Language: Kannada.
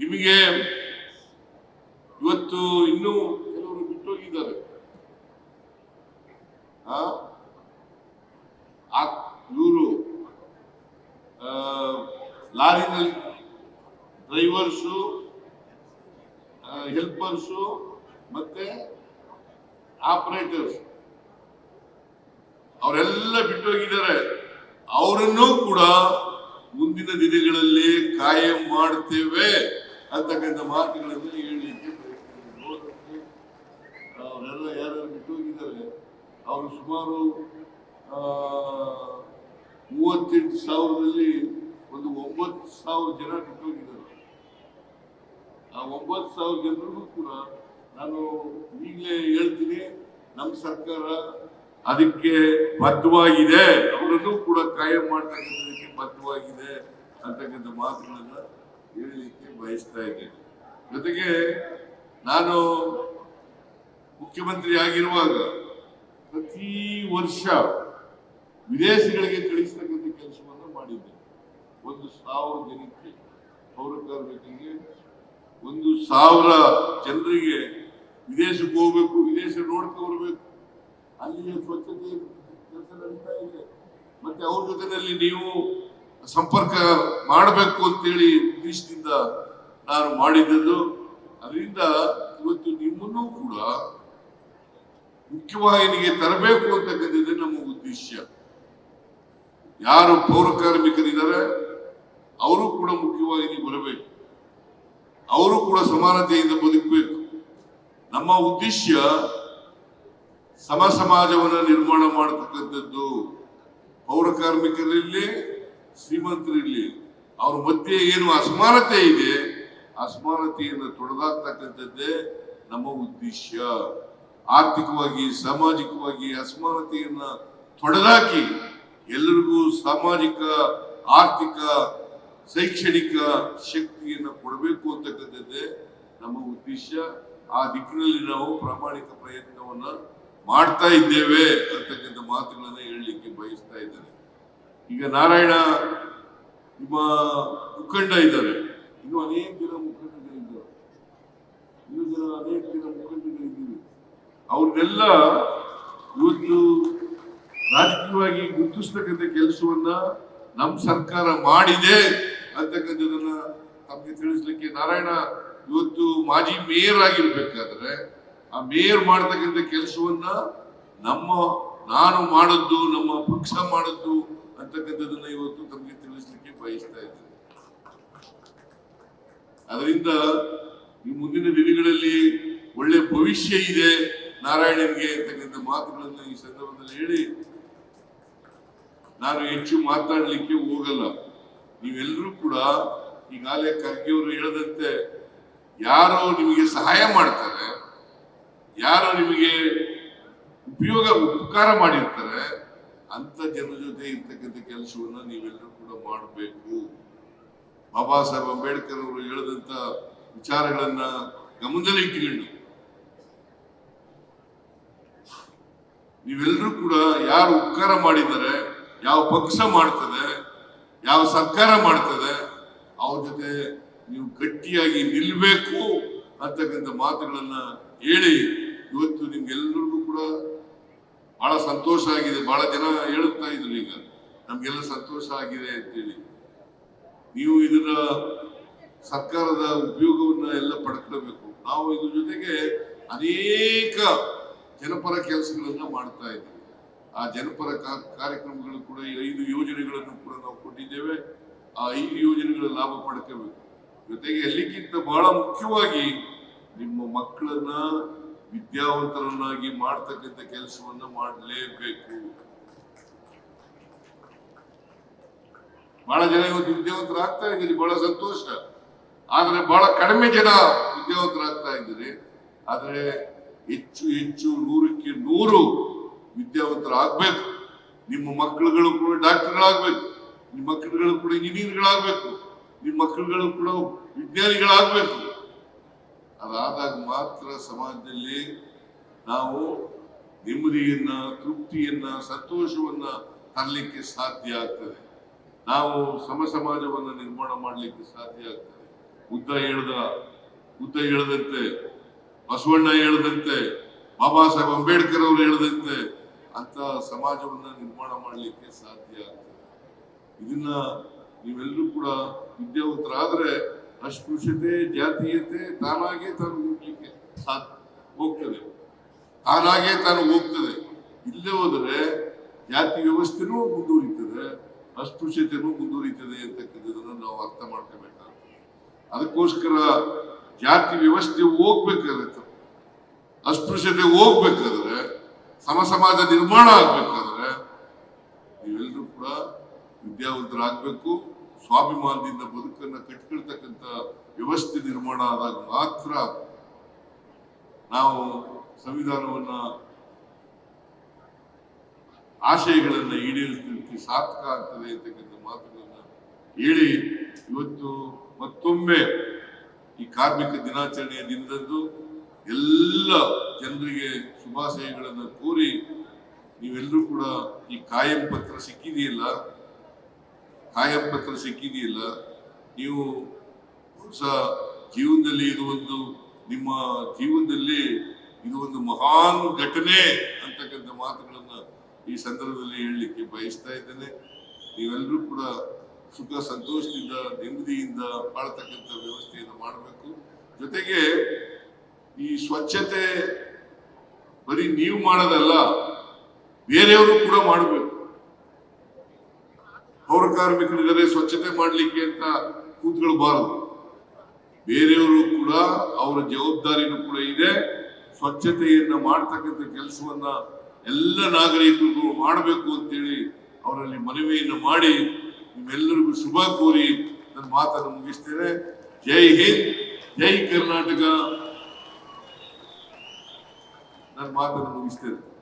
ನಿಮಗೆ ಇವತ್ತು ಇನ್ನೂ ಕೆಲವರು ಬಿಟ್ಟೋಗಿದ್ದಾರೆ. ಇವರು ಲಾರಿನಲ್ಲಿ ಡ್ರೈವರ್ಸು ಹೆಲ್ಪರ್ಸು ಮತ್ತೆ ಆಪರೇಟರ್ಸ್. ಅವರೆಲ್ಲ ಬಿಟ್ಟೋಗಿದ್ದಾರೆ. ಅವರನ್ನೂ ಕೂಡ ಮುಂದಿನ ದಿನಗಳಲ್ಲಿ ಕಾಯಂ ಮಾಡ್ತೇವೆ. ಅಂತಕ್ಕಂಥ ಮಾತುಗಳನ್ನು ಹೇಳಲಿಕ್ಕೆ ಅವರೆಲ್ಲ ಯಾರ್ಯಾರು ಬಿಟ್ಟೋಗಿದ್ದಾರೆ ಅವರು ಸುಮಾರು ಮೂವತ್ತೆಂಟು ಸಾವಿರದಲ್ಲಿ ಒಂದು ಒಂಬತ್ತು ಸಾವಿರ ಜನ ಬಿಟ್ಟೋಗಿದ್ದಾರೆ ಆ ಒಂಬತ್ತು ಸಾವಿರ ಜನರಿಗೂ ಕೂಡ ನಾನು ಈಗಲೇ ಹೇಳ್ತೀನಿ, ನಮ್ಮ ಸರ್ಕಾರ ಅದಕ್ಕೆ ಬದ್ಧವಾಗಿದೆ, ಅವರನ್ನು ಕೂಡ ಕಾಯಂ ಮಾಡ್ತಕ್ಕಂಥದಕ್ಕೆ ಬದ್ಧವಾಗಿದೆ ಅಂತಕ್ಕಂಥ ಮಾತುಗಳನ್ನ ಹೇಳಲಿಕ್ಕೆ ಬಯಸ್ತಾ ಇದ್ದೇನೆ. ಜೊತೆಗೆ ನಾನು ಮುಖ್ಯಮಂತ್ರಿ ಆಗಿರುವಾಗ ಪ್ರತಿ ವರ್ಷ ವಿದೇಶಗಳಿಗೆ ಕಳಿಸ್ತಕ್ಕಂಥ ಕೆಲಸವನ್ನು ಮಾಡಿದ್ದೆ. ಒಂದು ಸಾವಿರ ಜನಕ್ಕೆ ಪೌರ ಕಾರ್ಮಿಕರಿಗೆ ಒಂದು ಸಾವಿರ ಜನರಿಗೆ ವಿದೇಶಕ್ಕೆ ಹೋಗ್ಬೇಕು, ವಿದೇಶ ನೋಡ್ಕೊ ಬರಬೇಕು. ಅಲ್ಲಿಯ ಸ್ವಚ್ಛತೆ ಕೆಲಸ ಇದೆ. ಮತ್ತೆ ಅವ್ರ ಜೊತೆಯಲ್ಲಿ ನೀವು ಸಂಪರ್ಕ ಮಾಡಬೇಕು ಅಂತೇಳಿ ಉದ್ದೇಶದಿಂದ ನಾನು ಮಾಡಿದ್ದು ಅದರಿಂದ ಇವತ್ತು ನಿಮ್ಮನ್ನೂ ಕೂಡ ಮುಖ್ಯವಾಹಿನಿಗೆ ತರಬೇಕು ಅಂತಕ್ಕಂಥದ್ದು ನಮ್ಮ ಉದ್ದೇಶ. ಯಾರು ಪೌರ ಕಾರ್ಮಿಕರಿದ್ದಾರೆ, ಅವರು ಕೂಡ ಮುಖ್ಯವಾಹಿನಿ ಬರಬೇಕು. ಅವರು ಕೂಡ ಸಮಾನತೆಯಿಂದ ಬದುಕಬೇಕು. ನಮ್ಮ ಉದ್ದೇಶ ಸಮ ಸಮಾಜವನ್ನು ನಿರ್ಮಾಣ ಮಾಡತಕ್ಕಂಥದ್ದು ಪೌರ ಕಾರ್ಮಿಕರಿರಲಿ ಶ್ರೀಮಂತರಿರಲಿ. ಅವ್ರ ಮಧ್ಯೆ ಏನು ಅಸಮಾನತೆ ಇದೆ ಅಸಮಾನತೆಯನ್ನು ತೊಡೆದಾಕ್ತಕ್ಕಂಥದ್ದೇ ನಮ್ಮ ಉದ್ದೇಶ. ಆರ್ಥಿಕವಾಗಿ, ಸಾಮಾಜಿಕವಾಗಿ ಅಸಮಾನತೆಯನ್ನ ತೊಡೆದಾಕಿ ಎಲ್ಲರಿಗೂ ಸಾಮಾಜಿಕ, ಆರ್ಥಿಕ, ಶೈಕ್ಷಣಿಕ ಶಕ್ತಿಯನ್ನು ಕೊಡಬೇಕು ಅಂತಕ್ಕಂಥದ್ದೇ ನಮ್ಮ ಉದ್ದೇಶ. ಆ ದಿಕ್ಕಿನಲ್ಲಿ ನಾವು ಪ್ರಾಮಾಣಿಕ ಪ್ರಯತ್ನವನ್ನ ಮಾಡ್ತಾ ಇದ್ದೇವೆ ಅಂತಕ್ಕಂಥ ಮಾತುಗಳನ್ನ ಹೇಳಲಿಕ್ಕೆ ಬಯಸ್ತಾ ಇದ್ದೇನೆ. ಈಗ ನಾರಾಯಣ ನಿಮ್ಮ ಮುಖಂಡ ಇದ್ದಾರೆ. ಇನ್ನು ಅನೇಕ ಜನ ಮುಖಂಡಗಳಿದ್ದಾರೆ ಇನ್ನು ಜನ ಅನೇಕ ಜನ ಮುಖಂಡಗಳಿದ್ದೀವಿ ಅವ್ರನ್ನೆಲ್ಲ ಇವತ್ತು ರಾಜಕೀಯವಾಗಿ ಗುರುತಿಸ್ತಕ್ಕಂಥ ಕೆಲಸವನ್ನ ನಮ್ಮ ಸರ್ಕಾರ ಮಾಡಿದೆ ಅಂತಕ್ಕಂಥದನ್ನ ತಮಗೆ ತಿಳಿಸ್ಲಿಕ್ಕೆ ನಾರಾಯಣ ಇವತ್ತು ಮಾಜಿ ಮೇಯರ್ ಆಗಿರ್ಬೇಕಾದ್ರೆ ಆ ಮೇಯರ್ ಮಾಡ್ತಕ್ಕಂಥ ಕೆಲಸವನ್ನ ನಮ್ಮ ನಾನು ಮಾಡದ್ದು, ನಮ್ಮ ಪಕ್ಷ ಮಾಡದ್ದು ಅಂತಕ್ಕಂಥದನ್ನ ಇವತ್ತು ತಮಗೆ ತಿಳಿಸ್ಲಿಕ್ಕೆ ಬಯಸ್ತಾ ಇದ್ದೆ ಅದರಿಂದ ಈ ಮುಂದಿನ ದಿನಗಳಲ್ಲಿ ಒಳ್ಳೆ ಭವಿಷ್ಯ ಇದೆ. ನಾರಾಯಣನಿಗೆ ಅಂತಕ್ಕಂಥ ಮಾತುಗಳನ್ನು ಈ ಸಂದರ್ಭದಲ್ಲಿ ಹೇಳಿ. ನಾನು ಹೆಚ್ಚು ಮಾತಾಡಲಿಕ್ಕೆ ಹೋಗಲ್ಲ. ನೀವೆಲ್ಲರೂ ಕೂಡ ಈಗಾಗಲೇ ಖರ್ಗೆಯವರು ಹೇಳದಂತೆ ಯಾರು ನಿಮಗೆ ಸಹಾಯ ಮಾಡ್ತಾರೆ, ಯಾರು ನಿಮಗೆ ಉಪಯೋಗ, ಉಪಕಾರ ಮಾಡಿರ್ತಾರೆ ಅಂತ ಜನರ ಜೊತೆ ಇರ್ತಕ್ಕಂಥ ಕೆಲಸವನ್ನ ನೀವೆಲ್ಲರೂ ಕೂಡ ಮಾಡಬೇಕು. ಬಾಬಾ ಸಾಹೇಬ್ ಅಂಬೇಡ್ಕರ್ ಅವರು ಹೇಳಿದಂತ ವಿಚಾರಗಳನ್ನ ಗಮನದಲ್ಲಿ ಇಟ್ಟುಕೊಂಡು ನೀವೆಲ್ಲರೂ ಕೂಡ ಯಾರು ಉಪಕಾರ ಮಾಡಿದ್ದಾರೆ, ಯಾವ ಪಕ್ಷ ಮಾಡ್ತದೆ, ಯಾವ ಸರ್ಕಾರ ಮಾಡ್ತದೆ, ಅವ್ರ ಜೊತೆ ನೀವು ಗಟ್ಟಿಯಾಗಿ ನಿಲ್ಬೇಕು ಅಂತಕ್ಕಂಥ ಮಾತುಗಳನ್ನ ಹೇಳಿ ಇವತ್ತು ನಿಮ್ಗೆಲ್ಲರಿಗೂ ಕೂಡ ಬಹಳ ಸಂತೋಷ ಆಗಿದೆ. ಬಹಳ ಜನ ಹೇಳುತ್ತಾ ಇದ್ರು ಈಗ, ನಮ್ಗೆಲ್ಲ ಸಂತೋಷ ಆಗಿದೆ ಅಂತೇಳಿ. ನೀವು ಇದರ ಸರ್ಕಾರದ ಉಪಯೋಗವನ್ನ ಎಲ್ಲ ಪಡ್ಕೊಳ್ಬೇಕು. ನಾವು ಇದ್ರ ಜೊತೆಗೆ ಅನೇಕ ಜನಪರ ಕೆಲಸಗಳನ್ನ ಮಾಡ್ತಾ ಇದ್ದೀವಿ. ಆ ಜನಪರ ಕಾರ್ಯಕ್ರಮಗಳು ಕೂಡ ಐದು ಯೋಜನೆಗಳನ್ನು ಕೂಡ ನಾವು ಕೊಟ್ಟಿದ್ದೇವೆ. ಆ ಐದು ಯೋಜನೆಗಳ ಲಾಭ ಪಡ್ಕೋಬೇಕು ಜೊತೆಗೆ ಎಲ್ಲಕ್ಕಿಂತ ಬಹಳ ಮುಖ್ಯವಾಗಿ ನಿಮ್ಮ ಮಕ್ಕಳನ್ನ ವಿದ್ಯಾವಂತರನ್ನಾಗಿ ಮಾಡ್ತಕ್ಕಂಥ ಕೆಲಸವನ್ನ ಮಾಡಲೇಬೇಕು. ಬಹಳ ಜನ ಇವತ್ತು ವಿದ್ಯಾವಂತರಾಗ್ತಾ ಇದ್ದೀರಿ, ಬಹಳ ಸಂತೋಷ. ಆದ್ರೆ ಬಹಳ ಕಡಿಮೆ ಜನ ವಿದ್ಯಾವಂತರಾಗ್ತಾ ಇದ್ದೀರಿ. ಆದ್ರೆ ಹೆಚ್ಚು ಹೆಚ್ಚು ನೂರಕ್ಕೆ ನೂರು ವಿದ್ಯಾವಂತರಾಗ್ಬೇಕು. ನಿಮ್ಮ ಮಕ್ಕಳುಗಳು ಕೂಡ ಡಾಕ್ಟರ್ಗಳಾಗ್ಬೇಕು, ನಿಮ್ಮ ಮಕ್ಕಳುಗಳು ಕೂಡ ಇಂಜಿನಿಯರ್ಗಳಾಗ್ಬೇಕು, ನಿಮ್ಮ ಮಕ್ಕಳುಗಳು ಕೂಡ ವಿಜ್ಞಾನಿಗಳಾಗ್ಬೇಕು. ಅದಾದಾಗ ಮಾತ್ರ ಸಮಾಜದಲ್ಲಿ ನಾವು ನೆಮ್ಮದಿಯನ್ನ, ತೃಪ್ತಿಯನ್ನ, ಸಂತೋಷವನ್ನ ತರಲಿಕ್ಕೆ ಸಾಧ್ಯ ಆಗ್ತದೆ. ನಾವು ಸಮ ಸಮಾಜವನ್ನ ನಿರ್ಮಾಣ ಮಾಡಲಿಕ್ಕೆ ಸಾಧ್ಯ ಆಗ್ತದೆ. ಉದ್ದ ಹೇಳ್ದ, ಉದ್ದ ಹೇಳದಂತೆ, ಬಸವಣ್ಣ ಹೇಳದಂತೆ, ಬಾಬಾ ಸಾಹೇಬ್ ಅಂಬೇಡ್ಕರ್ ಅವರು ಹೇಳದಂತೆ ಅಂತ ಸಮಾಜವನ್ನ ನಿರ್ಮಾಣ ಮಾಡಲಿಕ್ಕೆ ಸಾಧ್ಯ ಆಗ್ತದೆ. ಇದನ್ನ ನೀವೆಲ್ಲರೂ ಕೂಡ ವಿದ್ಯಾವಂತರಾದ್ರೆ ಅಸ್ಪೃಶ್ಯತೆ ಜಾತೀಯತೆ ತಾನಾಗೇ ತಾನು ಹೋಗ್ಲಿಕ್ಕೆ ಸಾಧ್ಯ, ಹೋಗ್ತದೆ. ತಾನಾಗೆ ತಾನು ಹೋಗ್ತದೆ. ಇಲ್ಲೇ ಹೋದರೆ ಜಾತಿ ವ್ಯವಸ್ಥೆನೂ ಮುಂದುವರಿತದೆ, ಅಸ್ಪೃಶ್ಯತೆನೂ ಮುಂದುವರಿತದೆ ಅಂತಕ್ಕಂಥದ್ದನ್ನು ನಾವು ಅರ್ಥ ಮಾಡ್ಕೋಬೇಕಾಗ್ತದೆ. ಅದಕ್ಕೋಸ್ಕರ ಜಾತಿ ವ್ಯವಸ್ಥೆ ಹೋಗ್ಬೇಕಾಗತ್ತೆ. ಅಸ್ಪೃಶ್ಯತೆ ಹೋಗ್ಬೇಕಾದ್ರೆ ಸಮ ಸಮಾಜ ನಿರ್ಮಾಣ ಆಗ್ಬೇಕಾದ್ರೆ ನೀವೆಲ್ಲರೂ ಕೂಡ ವಿದ್ಯಾವಂತರಾಗಬೇಕು. ಸ್ವಾಭಿಮಾನದಿಂದ ಬದುಕನ್ನ ಕಟ್ಕೊಳ್ತಕ್ಕಂಥ ವ್ಯವಸ್ಥೆ ನಿರ್ಮಾಣ ಆದಾಗ ಮಾತ್ರ ನಾವು ಸಂವಿಧಾನವನ್ನ ಆಶಯಗಳನ್ನ ಈಡೇರಿಸಲಿಕ್ಕೆ ಸಾರ್ಥಕ ಆಗ್ತದೆ ಅಂತಕ್ಕಂಥ ಮಾತುಗಳನ್ನ ಹೇಳಿ ಇವತ್ತು ಮತ್ತೊಮ್ಮೆ ಈ ಕಾರ್ಮಿಕ ದಿನಾಚರಣೆಯ ದಿನದಂದು ಎಲ್ಲ ಜನರಿಗೆ ಶುಭಾಶಯಗಳನ್ನು ಕೋರಿ ನೀವೆಲ್ಲರೂ ಕೂಡ ಈ ಕಾಯಂ ಪತ್ರ ಸಿಕ್ಕಿದೆಯಲ್ಲ? ಕಾಯಂ ಪತ್ರ ಸಿಕ್ಕಿದೆಯಲ್ಲ ನೀವು ಹೊಸ ಜೀವನದಲ್ಲಿ ಇದು ಒಂದು ನಿಮ್ಮ ಜೀವನದಲ್ಲಿ ಇದು ಒಂದು ಮಹಾನ್ ಘಟನೆ ಅಂತಕ್ಕಂಥ ಮಾತುಗಳನ್ನ ಈ ಸಂದರ್ಭದಲ್ಲಿ ಹೇಳಲಿಕ್ಕೆ ಬಯಸ್ತಾ ಇದ್ದೇನೆ. ನೀವೆಲ್ಲರೂ ಕೂಡ ಸುಖ, ಸಂತೋಷದಿಂದ, ನೆಮ್ಮದಿಯಿಂದ ಬಾಳ್ತಕ್ಕಂಥ ವ್ಯವಸ್ಥೆಯನ್ನು ಮಾಡಬೇಕು. ಜೊತೆಗೆ ಈ ಸ್ವಚ್ಛತೆ ಬರೀ ನೀವು ಮಾಡೋದಲ್ಲ, ಬೇರೆಯವರು ಕೂಡ ಮಾಡಬೇಕು. ಪೌರ ಸ್ವಚ್ಛತೆ ಮಾಡಲಿಕ್ಕೆ ಅಂತ ಕೂತ್ಕೊಳ್ಬಾರದು ಬೇರೆಯವರು ಕೂಡ ಅವರ ಜವಾಬ್ದಾರಿನೂ ಕೂಡ ಇದೆ. ಸ್ವಚ್ಛತೆಯನ್ನ ಮಾಡ್ತಕ್ಕಂಥ ಕೆಲಸವನ್ನ ಎಲ್ಲ ನಾಗರಿಕರು ಮಾಡಬೇಕು ಅಂತೇಳಿ ಅವರಲ್ಲಿ ಮನವಿಯನ್ನು ಮಾಡಿ ನಿಮ್ಮೆಲ್ಲರಿಗೂ ಶುಭ ಕೋರಿ ನನ್ನ ಮಾತನ್ನು ಮುಗಿಸ್ತೇನೆ. ಜೈ ಹಿಂದ್, ಜೈ ಕರ್ನಾಟಕ. ನನ್ನ ಮಾತನ್ನು ಮುಗಿಸ್ತೇನೆ.